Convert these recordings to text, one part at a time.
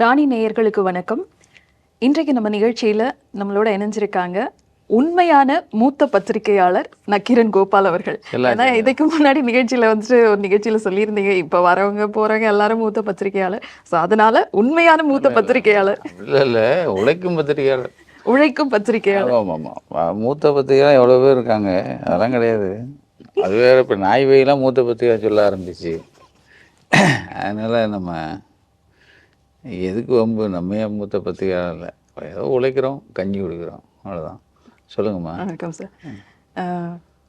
ராணி நேயர்களுக்கு வணக்கம். இன்றைக்கு நம்ம நிகழ்ச்சியில நம்மளோட இணைஞ்சிருக்காங்க உண்மையான மூத்த பத்திரிகையாளர் நக்கீரன் கோபால் அவர்கள். ஏன்னா இதுக்கு முன்னாடி நிகழ்ச்சியில வந்துட்டு ஒரு நிகழ்ச்சியில சொல்லியிருந்தீங்க இப்ப வரவங்க போறவங்க எல்லாரும் மூத்த பத்திரிகையாளர். ஸோ அதனால உண்மையான மூத்த பத்திரிகையாளர். இல்லை இல்லை உழைக்கும் பத்திரிகையாளர். உழைக்கும் பத்திரிகையாளர். ஆமாம் ஆமாம் மூத்த பத்திரிகையாளர் எவ்வளோ பேர் இருக்காங்க? அதெல்லாம் கிடையாது. அது வேற இப்போ நாய் வெயிலாம் மூத்த பத்திரிகை சொல்ல ஆரம்பிச்சு. அதனால் நம்ம எதுக்கு வம்பு? நம்ம ஏன் மூத்த பத்திரிகையாளர் இல்லை? ஏதோ உழைக்கிறோம் கஞ்சி குடிக்கிறோம். அவ்வளோதான் சொல்லுங்கம்மா. வணக்கம் சார்.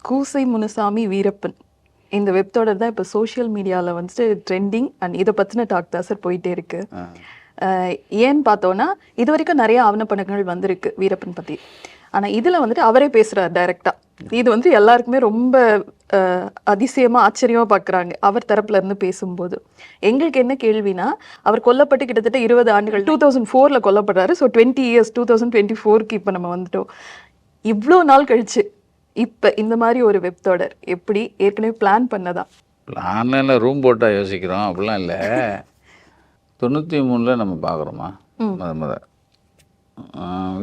கூசை முனுசாமி வீரப்பன். இந்த வெப்தொடர் தான் இப்போ சோஷியல் மீடியாவில் வந்துட்டு ட்ரெண்டிங் அண்ட் இதை பற்றின டாக் தான் சார் போயிட்டே இருக்கு. ஏன்னு பார்த்தோன்னா இது வரைக்கும் நிறைய ஆவணப்படங்கள் வந்திருக்கு வீரப்பன் பற்றி ஆனால் இதில் வந்துட்டு அவரே பேசுகிறார் டைரெக்டாக இது வந்து எல்லாருக்குமே ரொம்ப அஹ், அதிசயமா ஆச்சரியமா பார்க்குறாங்க அவர் தரப்புல இருந்து பேசும்போது. எங்களுக்கு என்ன கேள்வினா அவர் கொல்லப்பட்டு கிட்டத்தட்ட இருபது ஆண்டுகள் டூ தௌசண்ட் ஃபோரில் கொல்லப்படுறாரு. So twenty years two thousand twenty ஃபோருக்கு இப்போ நம்ம வந்துட்டோம். இவ்வளோ நாள் கழிச்சு இப்போ இந்த மாதிரி ஒரு வெப் தொடர் எப்படி ஏற்கனவே பிளான் பண்ணதா? ஆன்லைனில் ரூம் போட்டால் யோசிக்கிறோம். அப்படிலாம் இல்லை. தொண்ணூற்றி மூணில் நம்ம பார்க்குறோமா முத முத.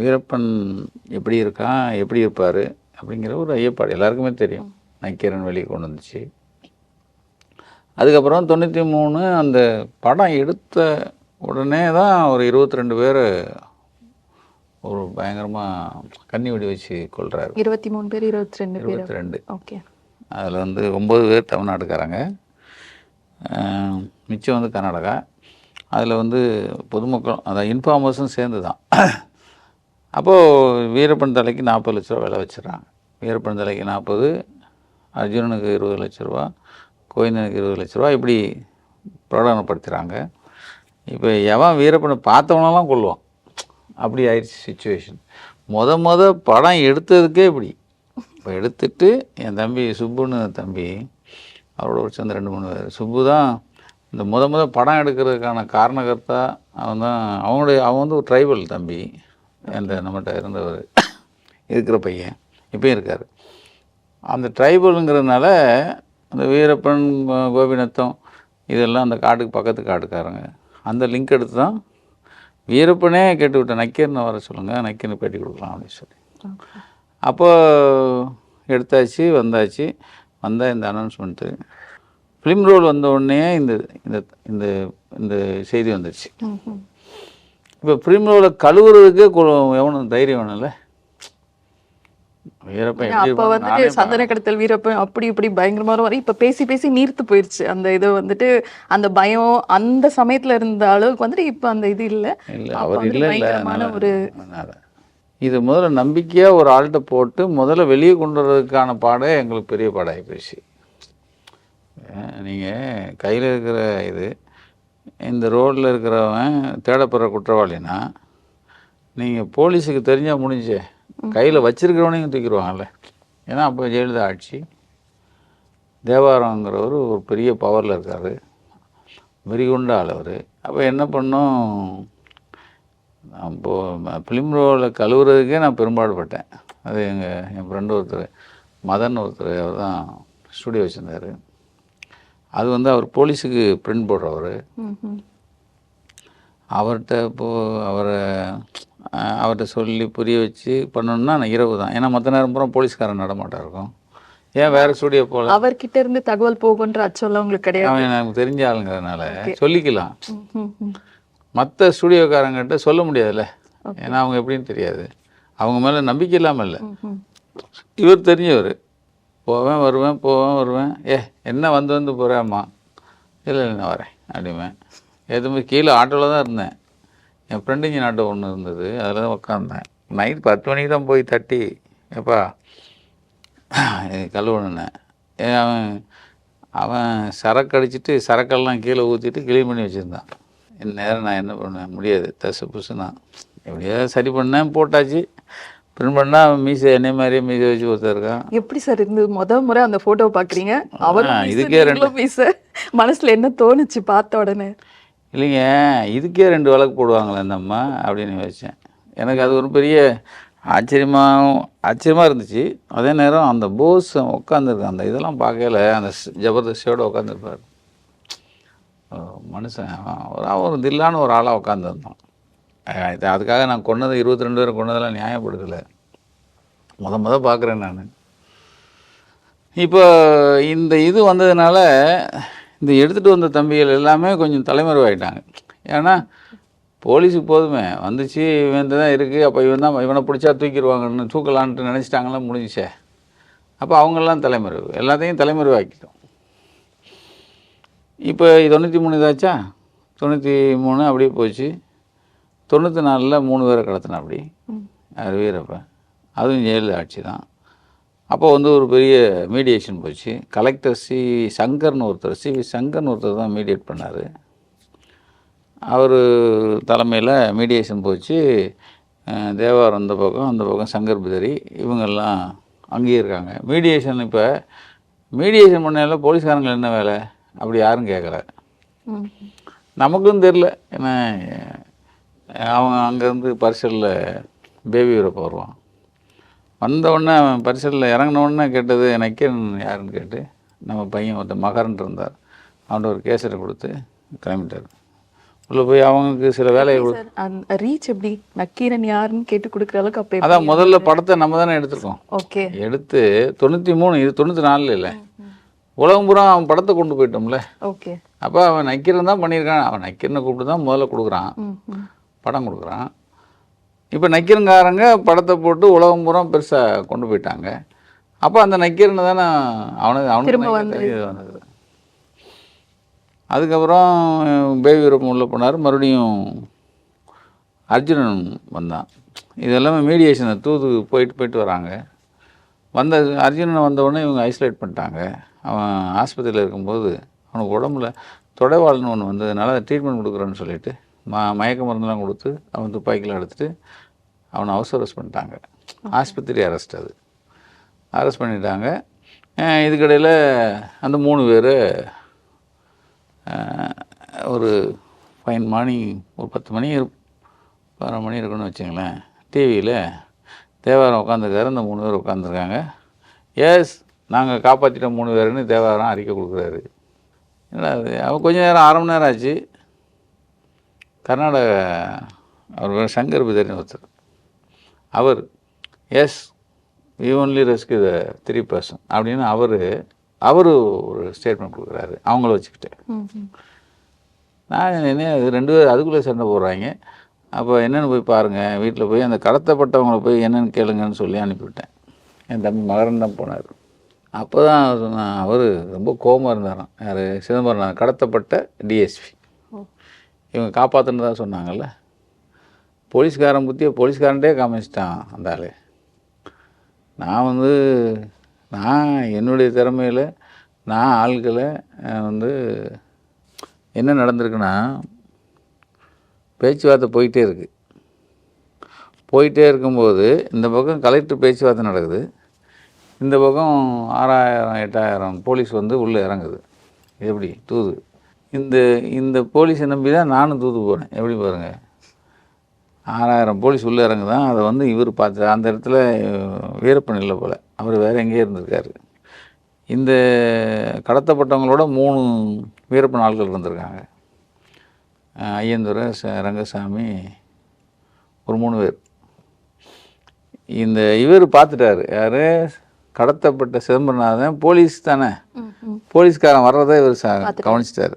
வீரப்பன் எப்படி இருக்கான் எப்படி இருப்பார் அப்படிங்கிற ஒரு ஐயப்பாடு. எல்லாருக்குமே தெரியும். நக்கீரன் வெளியே கொண்டு வந்துச்சு. அதுக்கப்புறம் தொண்ணூற்றி மூணு அந்த படம் எடுத்த உடனே தான் ஒரு இருபத்தி ரெண்டு பேர் ஒரு பயங்கரமாக கண்ணி வெடி வச்சு கொள்கிறாரு இருபத்தி மூணு பேர் இருபத்தி ரெண்டு இருபத்தி ரெண்டு. ஓகே. அதில் வந்து ஒம்பது பேர் தமிழ்நாட்டுக்காரங்க. மிச்சம் வந்து கர்நாடகா. அதில் வந்து பொதுமக்கள் அதான் இன்ஃபார்மர்ஸும் சேர்ந்து தான் அப்போது வீரப்பன் தலைக்கு நாற்பது லட்ச ரூபா விலை வச்சிடறாங்க. வீரப்பன் தலைக்கு நாற்பது அர்ஜுனனுக்கு இருபது லட்ச ரூபா கோவிந்தனுக்கு இருபது லட்ச ரூபா இப்படி பிரகடனப்படுத்துகிறாங்க இப்போ எவன் வீரப்பனை பார்த்தவனெல்லாம் கொள்ளுவான் அப்படி ஆயிடுச்சு சுச்சுவேஷன் மொத மொத படம் எடுத்ததுக்கே இப்படி. இப்போ எடுத்துட்டு என் தம்பி சுப்புன்னு தம்பி அவரோட ஒரு சேர்ந்து ரெண்டு மூணு பேர். சுப்பு தான் இந்த முத முத படம் எடுக்கிறதுக்கான காரணகர்த்தா அவன் தான் அவனுடைய அவன் வந்து ஒரு ட்ரைபல் தம்பி. அந்த நம்மகிட்ட இருந்தவர் இருக்கிற பையன். இப்பயும் இருக்கார். அந்த ட்ரைபலுங்கிறதுனால அந்த வீரப்பன் கோபிநத்தம் இதெல்லாம் அந்த காட்டுக்கு பக்கத்து காட்டுக்காரங்க. அந்த லிங்க் எடுத்து தான் வீரப்பனே கேட்டு விட்டேன் நக்கீரனை வர சொல்லுங்கள் நக்கீரனை பேட்டி கொடுக்கலாம் அப்படின்னு சொல்லி. அப்போ எடுத்தாச்சு வந்தாச்சு. வந்தால் இந்த அனௌன்ஸ்மெண்ட்டு ஃபிலிம் ரோல் வந்த உடனே இந்த இந்த இந்த இந்த செய்தி வந்துடுச்சு இப்போ ஃபிலிம் ரோலை கழுவுறதுக்கே எவனும் தைரியம் வேணும்ல? அப்ப வந்துட்டு சந்தன கடத்தல் வீரப்பன் அப்படி இப்படி பயங்கரமா வரும் இப்ப பேசி பேசி நீர்த்து போயிருச்சு. அந்த இது வந்துட்டு அந்த பயம் அந்த சமயத்துல இருந்த அளவுக்கு வந்துட்டு இப்ப அந்த இது இல்ல. பயங்கரமான ஒரு இது முதல்ல நம்பிக்கையாக ஒரு ஆள்கிட்ட போட்டு முதல்ல வெளியே கொண்டு வர்றதுக்கான பாடே எங்களுக்கு பெரிய பாடாகி போயிடுச்சு நீங்கள் கையில் இருக்கிற இது இந்த ரோட்டில் இருக்கிறவன் தேடப்படுற குற்றவாளினா நீங்கள் போலீஸுக்கு தெரிஞ்சால் முடிஞ்சே கையில் வச்சிருக்கிறவனையும் தூக்கிடுவாங்கல்ல. ஏன்னா அப்போ ஜெயலலிதா ஆட்சி தேவாரங்கிறவர் ஒரு பெரிய பவரில் இருக்கார். வெறிகுண்ட ஆள் அவர். அப்போ என்ன பண்ணோம்? அப்போது ஃபிலிம் ரோலில் கழுவுறதுக்கே நான் பெரும்பாடுபட்டேன். அது எங்கள் என் ஃப்ரெண்டு ஒருத்தர் மதன் ஒருத்தர் அவர் தான் ஸ்டுடியோ வச்சுருந்தார். அது வந்து அவர் போலீஸுக்கு பிரிண்ட் போடுறவர். அவர்கிட்ட இப்போது அவரை அவர்கிட்ட சொல்லி புரிய வச்சு பண்ணணும்னா நான் இரவு தான். ஏன்னா மற்ற நேரம் பூரா போலீஸ்காரன் நடமாட்டா இருக்கும். ஏன் வேறு ஸ்டுடியோ போகல? அவர்கிட்ட இருந்து தகவல் போகுன்ற அச்சம்லாம் உங்களுக்கு கிடையாது. அவன் எனக்கு தெரிஞ்ச ஆளுங்கிறதுனால சொல்லிக்கலாம். மற்ற ஸ்டுடியோக்காரங்கிட்ட சொல்ல முடியாதுல்ல. ஏன்னா அவங்க எப்படின்னு தெரியாது. அவங்க மேலே நம்பிக்கை இல்லாமல் இல்லை. இவர் தெரிஞ்சவர். போவேன் வருவேன் போவேன் வருவேன். ஏ என்ன வந்து வந்து போகிறேம்மா இல்லை இல்லை நான் வரேன் அப்படிவேன் எதுவுமே கீழே ஆட்டோவில் தான் இருந்தேன். என் ஃப்ரெண்டுங்க ஆட்டோ ஒன்று இருந்தது அதில் தான் உட்காந்தேன் நைட் பத்து மணிக்கு தான் போய் தட்டி எப்பா கழுவுனேன். ஏன் அவன் அவன் சரக்கு அடிச்சுட்டு சரக்கெல்லாம் கீழே ஊற்றிட்டு க்ளீன் பண்ணி வச்சுருந்தான். இந்நேரம் நான் என்ன பண்ணுவேன் முடியாது. தசு புசுனா நான் எப்படியாவது சரி பண்ணேன் போட்டாச்சு. பிரிண்ட் பண்ணால் மீசை என்னை மாதிரியே மீசை வச்சு ஒருத்தர் இருக்கான். எப்படி சார் இருந்து முத முறை அந்த போட்டோ பாக்குறீங்க? அவர் இதுக்கே ரெண்டு- மீச. மனசுல என்ன தோணுச்சு பார்த்த உடனே? இல்லைங்க இதுக்கே ரெண்டு வழக்கு போடுவாங்களே இந்த அம்மா அப்படின்னு யோசித்தேன் எனக்கு அது ஒரு பெரிய ஆச்சரியமாகவும் ஆச்சரியமாக இருந்துச்சு. அதே நேரம் அந்த போஸ் உட்காந்துருக்கு அந்த இதெல்லாம் பார்க்கல அந்த ஜபர்தஸ்தியோட உட்காந்துருப்பார் மனுஷன் ஒரு தில்லான ஒரு ஆளாக உட்காந்துருந்தான் அதுக்காக நான் கொண்டது இருபத்தி ரெண்டு பேரை கொண்டதெல்லாம் நியாயப்படுத்தலை. முத முத பார்க்குறேன் நான். இப்போ இந்த இது வந்ததுனால இந்த எடுத்துகிட்டு வந்த தம்பிகள் எல்லாமே கொஞ்சம் தலைமறைவாயிட்டாங்க. ஏன்னா போலீஸுக்கு போதுமே. வந்துச்சு இவன் தான் இருக்குது அப்போ இவன் தான் இவனை பிடிச்சா தூக்கிடுவாங்கன்னு தூக்கலான்ட்டு நினச்சிட்டாங்களா முடிஞ்சிச்சே. அப்போ அவங்கெல்லாம் தலைமறைவு. எல்லாத்தையும் தலைமறைவாக்கிட்டோம். இப்போ தொண்ணூற்றி மூணு இதாச்சா? தொண்ணூற்றி மூணு அப்படியே போச்சு. தொண்ணூற்றி நாலில் மூணு பேரை கடத்தினா அப்படி. யார் வீரப்பன் அதுவும் ஜெயலலிதா ஆட்சி தான். அப்போ வந்து ஒரு பெரிய மீடியேஷன் போச்சு. கலெக்டர் சி சங்கர்னு ஒருத்தர் சி வி சங்கர்னு ஒருத்தர் தான் மீடியேட் பண்ணார். அவர் தலைமையில் மீடியேஷன் போச்சு. தேவாரம் அந்த பக்கம் அந்த பக்கம் சங்கர் பிதரி இவங்கெல்லாம் அங்கேயே இருக்காங்க. மீடியேஷன் இப்போ மீடியேஷன் பண்ணையில் போலீஸ்காரங்க என்ன வேலை? அப்படி யாரும் கேட்கல. நமக்கும் தெரில ஏன்னா அவன் அங்கேருந்து பரிசலில் பேபி வீரப்ப வருவான். வந்த உடனே அவன் பரிசலில் இறங்கின உடனே கேட்டது நக்கீரன் யாருன்னு கேட்டு நம்ம பையன் ஒருத்தன் மகரன் இருந்தார். அவன்கிட்ட ஒரு கேசரை கொடுத்து கிளம்பிட்டார். உள்ளே போய் அவங்களுக்கு சில வேலையை ரீச் எப்படி? நக்கீரன் யாருன்னு கேட்டு கொடுக்குற அளவுக்கு அப்போ அதான் முதல்ல படத்தை நம்ம தானே எடுத்திருக்கோம். ஓகே. எடுத்து தொண்ணூற்றி மூணு இது தொண்ணூற்றி நாலில் இல்லை. உலகம் பூரா அவன் படத்தை கொண்டு போயிட்டோம்ல. ஓகே. அப்போ அவன் நக்கீரன் தான் பண்ணியிருக்கான். அவன் நக்கீரனை கூப்பிட்டு தான் முதல்ல கொடுக்குறான். படம் கொடுக்குறான். இப்போ நக்கீரன்காரங்க படத்தை போட்டு உலகம் பூரா பெருசாக கொண்டு போயிட்டாங்க. அப்போ அந்த நக்கீரனை தானே அவனுக்கு அவனுக்கு வந்தது. அதுக்கப்புறம் பேபி வீரப்பன் உள்ளே போனார். மறுபடியும் அர்ஜுனன் வந்தான். இது எல்லாமே மீடியேஷனை தூது போயிட்டு போயிட்டு வராங்க. வந்த அர்ஜுனன் வந்த உடனே இவங்க ஐசோலேட் பண்ணிட்டாங்க. அவன் ஆஸ்பத்திரியில் இருக்கும்போது அவனுக்கு உடம்புல தொடைவாள்னு ஒன்று வந்ததுனால ட்ரீட்மெண்ட் கொடுக்குறேன்னு சொல்லிட்டு ம மயக்க மருந்துலாம் கொடுத்து அவன் துப்பாக்கிலாம் எடுத்துட்டு அவனை ஹவுஸ் அரெஸ்ட் பண்ணிட்டாங்க. ஆஸ்பத்திரி அரெஸ்ட் அது. அரெஸ்ட் பண்ணிட்டாங்க. இதுக்கிடையில் அந்த மூணு பேர் ஒரு ஃபைன் மார்னிங் ஒரு பத்து மணி பதினொரு மணி இருக்குன்னு வச்சுங்களேன். டிவியில் தேவாரம் உட்காந்துருக்காரு அந்த மூணு பேர் உட்காந்துருக்காங்க எஸ் நாங்கள் காப்பாற்றிட்டோம் மூணு பேருன்னு தேவாரம் அறிக்கை கொடுக்குறாரு. என்னடா அது அவன் கொஞ்ச நேரம் அரை மணி நேரம் ஆச்சு. கர்நாடக அவர் பேர் சங்கர் பிதர்னு ஒருத்தர். அவர் yes we only rescue the three person அப்படின்னு அவர் அவர் ஒரு ஸ்டேட்மெண்ட் கொடுக்குறாரு. அவங்கள வச்சுக்கிட்டு. ம் ம் நான் என்ன ரெண்டு பேரும் அதுக்குள்ளே சண்டை போடுறாங்க. அப்போ என்னென்னு போய் பாருங்கள் வீட்டில் போய் அந்த கடத்தப்பட்டவங்கள போய் என்னென்னு கேளுங்கன்னு சொல்லி அனுப்பிவிட்டேன். என் தம்பி மகரன் தான் போனார். அப்போ தான் சொன்னான் அவர் ரொம்ப கோபமாக இருந்தாராம். யார்? சிதம்பரம் கடத்தப்பட்ட டிஎஸ்பி இவங்க காப்பாற்றுனதா சொன்னாங்கல்ல? போலீஸ்காரன் புத்தியை போலீஸ்காரன்டே காமிச்சிட்டான் அந்த ஆள். நான் வந்து நான் என்னுடைய திறமையில் நான் ஆள்களை வந்து என்ன நடந்திருக்குன்னா பேச்சுவார்த்தை போயிட்டே இருக்குது போயிட்டே இருக்கும்போது இந்த பக்கம் கலெக்டர் பேச்சுவார்த்தை நடக்குது. இந்த பக்கம் ஆறாயிரம் எட்டாயிரம் போலீஸ் வந்து உள்ளே இறங்குது. எப்படி? தூது. இந்த இந்த போலீஸை நம்பி தான் நானும் தூது போகிறேன் எப்படி பாருங்கள் ஆறாயிரம் போலீஸ் உள்ளே இறங்குதான். அதை வந்து இவர் பார்த்து அந்த இடத்துல வீரப்பன் இல்லை போல். அவர் வேறு எங்கேயோ இருந்திருக்காரு. இந்த கடத்தப்பட்டவங்களோட மூணு வீரப்பன் ஆட்கள் இருந்திருக்காங்க ஐயந்துரை ச ரங்கசாமி ஒரு மூணு பேர். இந்த இவர் பார்த்துட்டாரு. யார்? கடத்தப்பட்ட சிதம்பரநாதன் போலீஸ் தானே? போலீஸ்காரன் வர்றதை இவர் கவனிச்சிட்டாரு.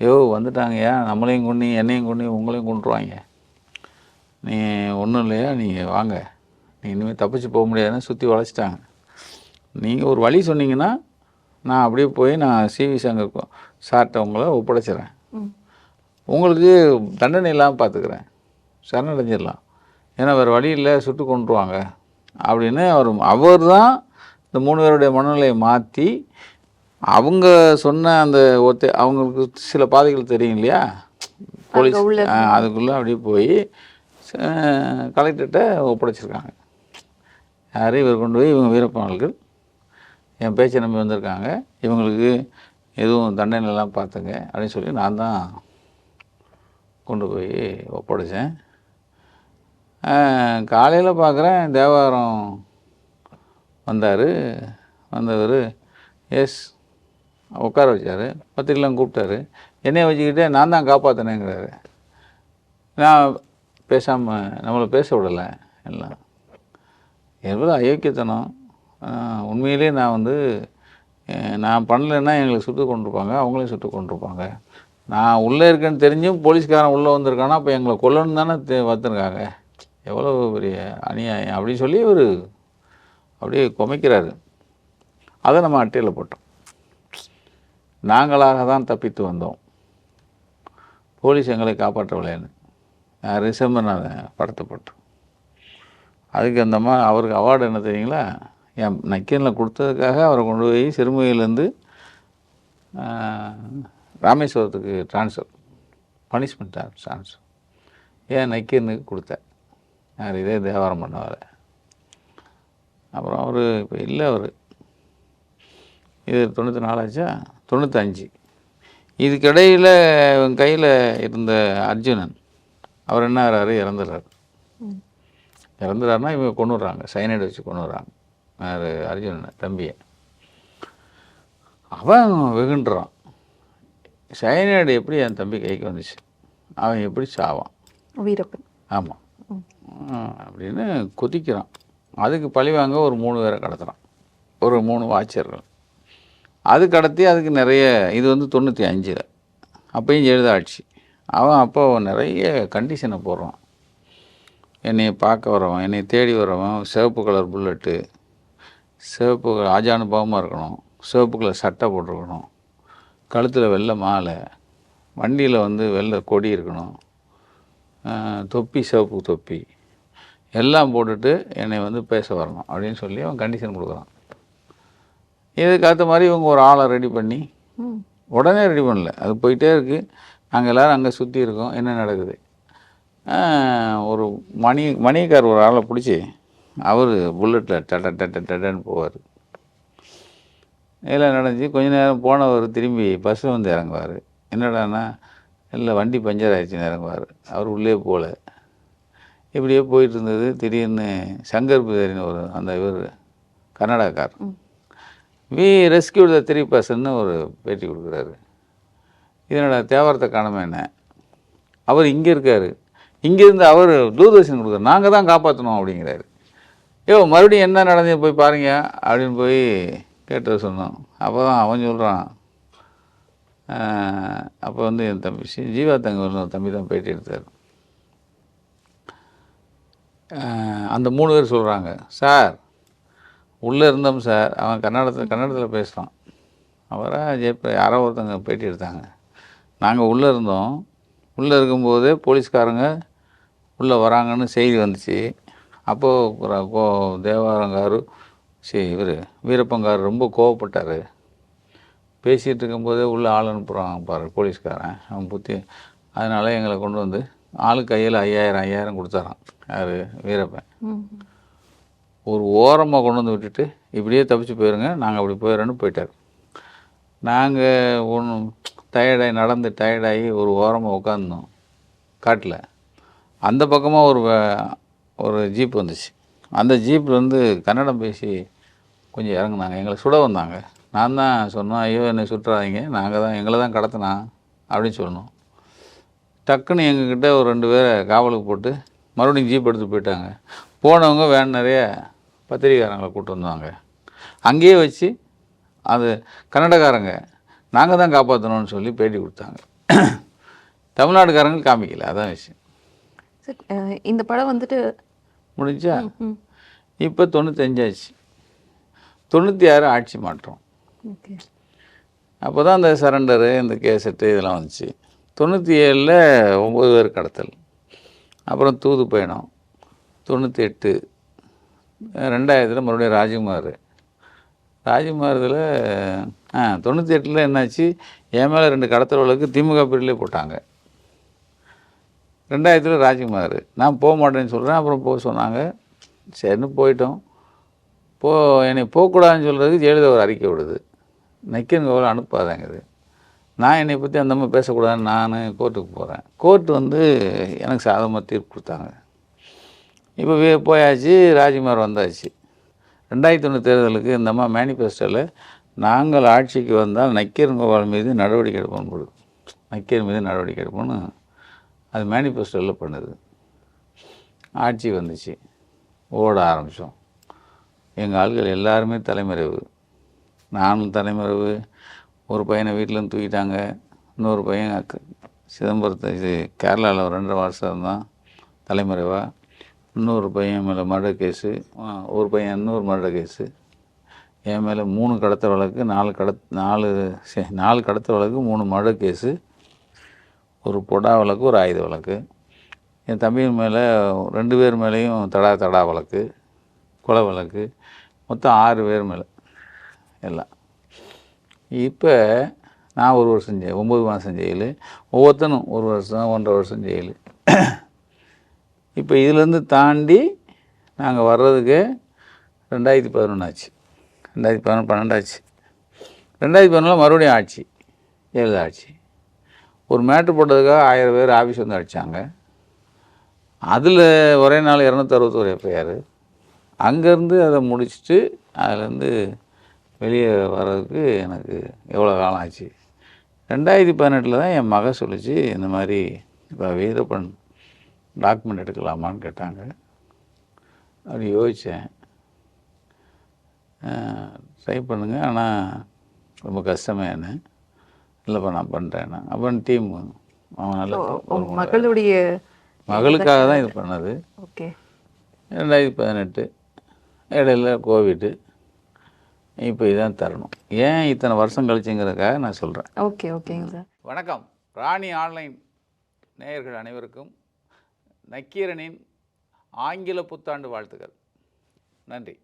ஐயோ வந்துட்டாங்கய்யா. நம்மளையும் கொண்டு என்னையும் கொண்டு உங்களையும் கொண்டுருவாங்க நீ ஒன்றும் இல்லையா? நீங்கள் வாங்க. நீ இனிமேல் தப்பிச்சு போக முடியாதுன்னு சுற்றி வளைச்சிட்டாங்க. நீங்கள் ஒரு வழி சொன்னீங்கன்னா நான் அப்படியே போய் நான் சிவி சங்கர் சார்ட்ட உங்களை ஒப்படைச்சிடுறேன் உங்களுக்கு தண்டனை இல்லாமல் பார்த்துக்கிறேன் சரணடைஞ்சிடலாம். ஏன்னா வேறு வழி இல்லை சுட்டு கொண்டுருவாங்க அப்படின்னு அவர் அவர் தான் இந்த மூணு பேருடைய மனநிலையை மாற்றி அவங்க சொன்ன அந்த ஒத்த அவங்களுக்கு சில பாதைகள் தெரியும் இல்லையா போலீஸ் அதுக்குள்ளே அப்படியே போய் கலெக்டர்கிட்ட ஒப்படைச்சிருக்காங்க. யார்? இவர் கொண்டு போய் இவங்க வீரப்பாளர்கள் என் பேச்சை நம்பி வந்திருக்காங்க. இவங்களுக்கு எதுவும் தண்டனைலாம் பார்த்துங்க அப்படின்னு சொல்லி நான் தான் கொண்டு போய் ஒப்படைச்சேன். காலையில் பார்க்குறேன் தேவாரம் வந்தார். வந்தவர் எஸ் உட்கார வச்சார். பத்திரிக்கைலாம் கூப்பிட்டாரு. என்னையை வச்சுக்கிட்டு நான் தான் காப்பாற்றினேங்கிறாரு நான் பேசாமல் நம்மளை பேச விடலை எல்லாம். எவ்வளோ அயோக்கியத்தனம். உண்மையிலே நான் வந்து நான் பண்ணலைன்னா எங்களை சுட்டு கொண்டிருப்பாங்க. அவங்களையும் சுட்டு கொண்டிருப்பாங்க. நான் உள்ளே இருக்கேன்னு தெரிஞ்சும் போலீஸ்காரன் உள்ளே வந்திருக்கானா அப்போ எங்களை கொல்லணும் தானே வந்திருக்காங்க. எவ்வளோ பெரிய அநியாயம் அப்படின்னு சொல்லி ஒரு அப்படியே குமைக்கிறாரு. அதை நம்ம அட்டையில் போட்டோம். நாங்களாக தான் தப்பித்து வந்தோம். போலீஸ் எங்களை காப்பாற்றவில்லைன்னு நான் ரிசம்பர் படத்தை போட்டோம் அதுக்கு அந்த அவருக்கு அவார்டு என்ன தெரியுங்களா? என் நக்கீனில் கொடுத்ததுக்காக அவரை கொண்டு போய் சிறுமுகையிலேருந்து ராமேஸ்வரத்துக்கு ட்ரான்ஸ்ஃபர் பனிஷ்மெண்ட்டாக ட்ரான்ஸ்ஃபர் ஏன் நக்கீரனுக்கு கொடுத்தேன்? யார் இதே தேவாரம் பண்ணவரை. அப்புறம் அவர் இப்போ இல்லை அவர். இது தொண்ணூற்றி நாலாச்சா தொண்ணூத்தஞ்சு. இதுக்கிடையில் இவன் கையில் இருந்த அர்ஜுனன் அவர் என்ன ஆகிறாரு? இறந்துடுறாரு. இறந்துறாருன்னா இவங்க கொண்டு வர்றாங்க சைனைடு வச்சு கொண்டு வர்றாங்க யார் அர்ஜுனனை தம்பியை. அவன் வெகுன்றான் சைனைடு எப்படி என் தம்பி கைக்கு வந்துச்சு? அவன் எப்படி சாவான்? வீரப்பன். ஆமாம் அப்படின்னு கொதிக்கிறான். அதுக்கு பழி வாங்க ஒரு மூணு பேரை கடத்துறான். ஒரு மூணு வாட்சர்கள். அது கடத்தி அதுக்கு நிறைய இது வந்து தொண்ணூற்றி அஞ்சில். அப்பயும் ஜெயலலிதா ஆட்சி அவன் அப்போ நிறைய கண்டிஷனை போடுறான். என்னை பார்க்க வரவன் என்னை தேடி வரவன் சிவப்பு கலர் புல்லட்டு சிவப்பு கலர் ஆஜானுபாவமாக இருக்கணும் சிவப்பு கலர் சட்டை போட்டிருக்கணும் கழுத்தில் வெள்ளை மாலை வண்டியில் வந்து வெள்ளை கொடி இருக்கணும் தொப்பி சிவப்பு தொப்பி எல்லாம் போட்டுட்டு என்னை வந்து பேச வரணும் அப்படின்னு சொல்லி அவன் கண்டிஷன் கொடுக்குறான். இதுக்கு அடுத்த மாதிரி இவங்க ஒரு ஆளை ரெடி பண்ணி உடனே ரெடி பண்ணல. அது போயிட்டே இருக்குது நாங்கள் எல்லோரும் அங்கே சுற்றி இருக்கோம். என்ன நடக்குது? ஒரு மணி மணிக்கார் ஒரு ஆளை பிடிச்சி அவர் புல்லட்டில் டட்ட டட்ட டட்டன்னு போவார். இதெல்லாம் நடந்துச்சு கொஞ்ச நேரம் போனவர் திரும்பி பஸ் வந்து இறங்குவார். என்னடான்னா இல்லை வண்டி பஞ்சர் ஆயிடுச்சுன்னு இறங்குவார். அவர் உள்ளே போகல இப்படியே போயிட்டு இருந்தது. திடீர்னு சங்கர் பிதாரின்னு ஒரு அந்த இவர் கர்நாடகார் ம். வி ரெஸ்கியூ த த்ரீ பர்சன்னு ஒரு பேட்டி கொடுக்குறாரு. இதனோட தேவாரத்தை காணமே என்ன? அவர் இங்கே இருக்கார். இங்கேருந்து அவர் தூர்தர்ஷன் கொடுக்குறாரு. நாங்கள் தான் காப்பாற்றணும் அப்படிங்கிறாரு. ஐயோ மறுபடியும் என்ன நடந்து போய் பாருங்க அப்படின்னு போய் கேட்டு சொன்னோம். அப்போ தான் அவன் சொல்கிறான் அப்போ வந்து என் தம்பி சி- ஜீவா தங்க தம்பி தான் பேட்டி எடுத்தார். அந்த மூணு பேர் சொல்கிறாங்க சார் உள்ளே இருந்தோம் சார். அவன் கன்னடத்தில் கன்னடத்தில் பேசுகிறான் அவரா ஜெயப்ப யாரோ ஒருத்தங்க பேட்டி எடுத்தாங்க. நாங்கள் உள்ளே இருந்தோம். உள்ளே இருக்கும்போதே போலீஸ்காரங்க உள்ளே வராங்கன்னு செய்தி வந்துச்சு. அப்போது கோ தேவாரங்காரு சரி இவர் வீரப்பங்கார் ரொம்ப கோவப்பட்டார். பேசிகிட்டு இருக்கும்போதே உள்ளே ஆள் அனுப்புகிறான் பாரு போலீஸ்காரன். அவன் புத்தி அதனால் எங்களை கொண்டு வந்து ஆளு கையில் ஐயாயிரம் ஐயாயிரம் கொடுத்தாரான் யார்? வீரப்பன். ஒரு ஓரமாக கொண்டு வந்து விட்டுட்டு இப்படியே தப்பிச்சு போயிருங்க நாங்கள் அப்படி போயிடறோன்னு போயிட்டார். நாங்கள் ஒன்றும் டயர்டாகி நடந்து டயர்டாகி ஒரு ஓரமாக உட்காந்தோம் காட்டில். அந்த பக்கமாக ஒரு ஒரு ஜீப் வந்துச்சு. அந்த ஜீப்பில் வந்து கன்னடம் பேசி கொஞ்சம் இறங்குனாங்க எங்களை சுட வந்தாங்க. நான் தான் சொன்னோம் ஐயோ என்னை சுட்டுறாதீங்க நாங்கள் தான் எங்களை தான் கடத்தினா அப்படின்னு சொன்னோம். டக்குன்னு எங்ககிட்ட ஒரு ரெண்டு பேரை காவலுக்கு போட்டு மறுபடியும் ஜீப் எடுத்து போயிட்டாங்க. போனவங்க வேன் நிறைய பத்திரிக்காரங்களை கூட்டு வந்தாங்க. அங்கேயே வச்சு அது கன்னடக்காரங்க நாங்கள் தான் காப்பாற்றணும்னு சொல்லி பேட்டி கொடுத்தாங்க. தமிழ்நாடுக்காரங்க காமிக்கல அதான் விஷயம். இந்த படம் வந்துட்டு முடிஞ்சா? இப்போ தொண்ணூத்தஞ்சாச்சு தொண்ணூற்றி ஆறு ஆட்சி மாற்றம். ஓகே. அப்போ தான் இந்த சரண்டரு இந்த கேசட்டு இதெல்லாம் வந்துச்சு. தொண்ணூற்றி ஏழில் ஒம்பது பேர் கடத்தல். அப்புறம் தூது பயணம். தொண்ணூற்றி எட்டு ரெண்டாயிரத்தில் மறுபடியும் ராஜ்குமார். ராஜ்குமாரதில் ஆ தொண்ணூற்றி எட்டில் என்னாச்சு? என் மேலே ரெண்டு கடத்தல்களுக்கு திமுக பிரிவிலே போட்டாங்க. ரெண்டாயிரத்தில் ராஜ்குமார். நான் போக மாட்டேன்னு சொல்கிறேன் அப்புறம் போக சொன்னாங்க. சரின்னு போயிட்டோம். போ என்னை போகக்கூடாதுன்னு சொல்கிறதுக்கு ஜெயலலிதா ஒரு அறிக்கை விடுது. நக்கீரன் கோவில் அனுப்பாதாங்குது நான் என்னை பற்றி அந்த மாதிரி பேசக்கூடாதுன்னு நான் கோர்ட்டுக்கு போகிறேன் கோர்ட் வந்து எனக்கு சாதகமாக தீர்ப்பு கொடுத்தாங்க. இப்போ போயாச்சு ராஜ்குமார் வந்தாச்சு. ரெண்டாயிரத்தி ஒன்று தேர்தலுக்கு இந்த அம்மா மேனிஃபெஸ்டோவில் நாங்கள் ஆட்சிக்கு வந்தால் நக்கீரன் கோபால் மீது நடவடிக்கை எடுப்போம்னு போடுது நக்கீரன் மீது நடவடிக்கை எடுப்போம்னு அது மேனிஃபெஸ்டோவில் பண்ணுது. ஆட்சி வந்துச்சு. ஓட ஆரம்பித்தோம் எங்கள் ஆள்கள் எல்லாருமே தலைமறைவு. நானும் தலைமறைவு. ஒரு பையனை வீட்டிலேருந்து தூக்கிட்டாங்க. இன்னொரு பையன் அக்க- சிதம்பரத்தை இது கேரளாவில் ரெண்டரை வருஷம் தான் தலைமறைவாக இன்னொரு பையன் மேலே மர்டர் கேஸு ஒரு பையன் இன்னொரு மர்டர் கேஸு என் மேலே மூணு கடத்த வழக்கு நாலு கடத் நாலு நாலு கடத்த வழக்கு மூணு மர்டர் கேஸு ஒரு பொடா வழக்கு ஒரு ஆயுத வழக்கு. என் தம்பியின் மேலே ரெண்டு பேர் மேலேயும் தடா தடா வழக்கு கொலை வழக்கு. மொத்தம் ஆறு பேர் மேலே எல்லாம். இப்போ நான் ஒரு வருஷம் ஜெயில் ஒம்பது மாதம் ஜெயில். ஒவ்வொருத்தனும் ஒரு வருஷம் ஒன்றரை வருஷம் ஜெயில். இப்போ இதுலேருந்து தாண்டி நாங்கள் வர்றதுக்கு ரெண்டாயிரத்தி பதினொன்று ஆச்சு. ரெண்டாயிரத்தி பதினொன்று பன்னெண்டாச்சு ரெண்டாயிரத்தி பதினொன்றில் மறுபடியும் ஆட்சி எழுத ஆட்சி ஒரு மேட்ரு போட்டதுக்காக ஆயிரம் பேர் ஆஃபீஸ் வந்து அடித்தாங்க அதில் ஒரே நாள் இரநூத்தறுபத்தோரு எஃப்ஐஆர். அங்கேருந்து அதை முடிச்சுட்டு அதுலேருந்து வெளியே வர்றதுக்கு எனக்கு எவ்வளோ காலம் ஆச்சு. ரெண்டாயிரத்தி பதினெட்டில் தான் என் மக சொல்லிச்சு இந்த மாதிரி இப்போ வீரப்பன் டாக்குமெண்ட் எடுக்கலாமான்னு கேட்டாங்க. அப்படி யோசித்தேன் ட்ரை பண்ணுங்க. ஆனால் ரொம்ப கஷ்டமே என்ன? இல்லைப்பா நான் பண்ணுறேன் அப்புறம் டீம் அவன் நல்ல உங்க மகளுடைய மகளுக்காக தான் இது பண்ணது. ஓகே. ரெண்டாயிரத்தி பதினெட்டு இடையில கோவிட்டு இப்போ இதான் தரணும். ஏன் இத்தனை வருஷம் கழிச்சுங்கிறதுக்காக நான் சொல்கிறேன் ஓகே ஓகேங்க சார். வணக்கம். ராணி ஆன்லைன் நேயர்கள் அனைவருக்கும் நக்கீரனின் ஆங்கில புத்தாண்டு வாழ்த்துக்கள். நன்றி.